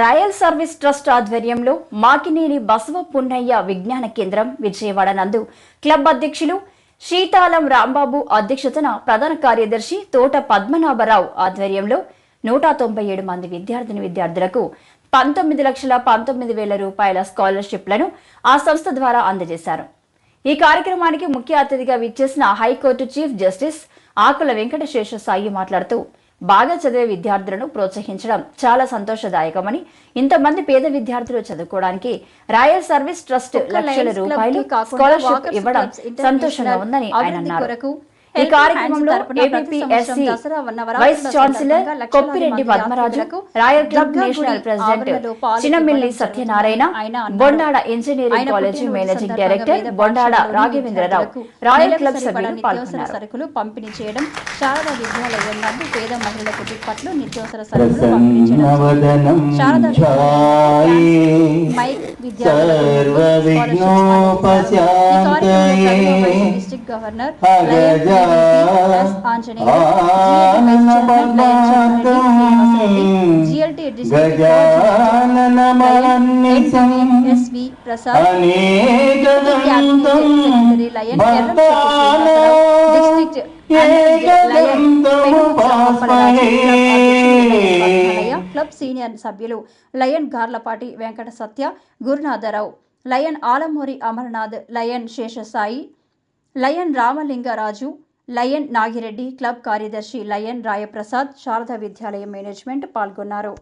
Royal service trust ఆధ్వర్యంలో మాకినేని బసవ పున్నయ్య విజ్ఞాన కేంద్రం విజయవాడ నందు క్లబ్ అధ్యక్షులు శీతాలం రాంబాబు అధ్యక్షతన ప్రధాన కార్యదర్శి తోట పద్మనాభరావు ఆధ్వర్యంలో నూట తొంభై ఏడు మంది విద్యార్థిని విద్యార్థులకు పంతొమ్మిది లక్షల పంతొమ్మిది వేల రూపాయల స్కాలర్షిప్లను ఆ సంస్థ ద్వారా అందజేశారు. ఈ కార్యక్రమానికి ముఖ్య అతిథిగా విచ్చేసిన high court chief justice Akula Venkatasesha Sai మాట్లాడుతూ బాగా చదివే విద్యార్థులను ప్రోత్సహించడం చాలా సంతోషదాయకమని ఇంతమంది పేద విద్యార్థులు చదువుకోవడానికి రాయల్ సర్వీస్ ట్రస్ట్ లక్షల రూపాయలు స్కాలర్షిప్ ఇవ్వడం సంతోషంగా ఉందని ఆయన అన్నారు. ఈ కార్యక్రమంలో APSC vice chancellor Koppireddy Padmaraju royal club national president Chinnamilli Satyanarayana Bondada engineering college managing director Bondada Raghavendrarao royal club సభ్యులు పాల్గొన్నారు. సరుకులు పంపిణీ చేయడం శారదా విద్యాలయం నందు పేద మహిళలకు దుప్పట్లు నిత్యావసర సరుకులు పంపిణీ చేయడం శారదా మైక్ సర్వవిఘ్నోపశాంతయే district governor Prasad club senior సభ్యులు lion Garlapati Venkata Satya Gurunatharao lion Alamuri Amarnath lion Seshasai lion Ramalingaraju lion Nagireddy club కార్యదర్శి లయన్ రాయప్రసాద్ శారదా విద్యాలయం మేనేజ్మెంట్ పాల్గొన్నారు.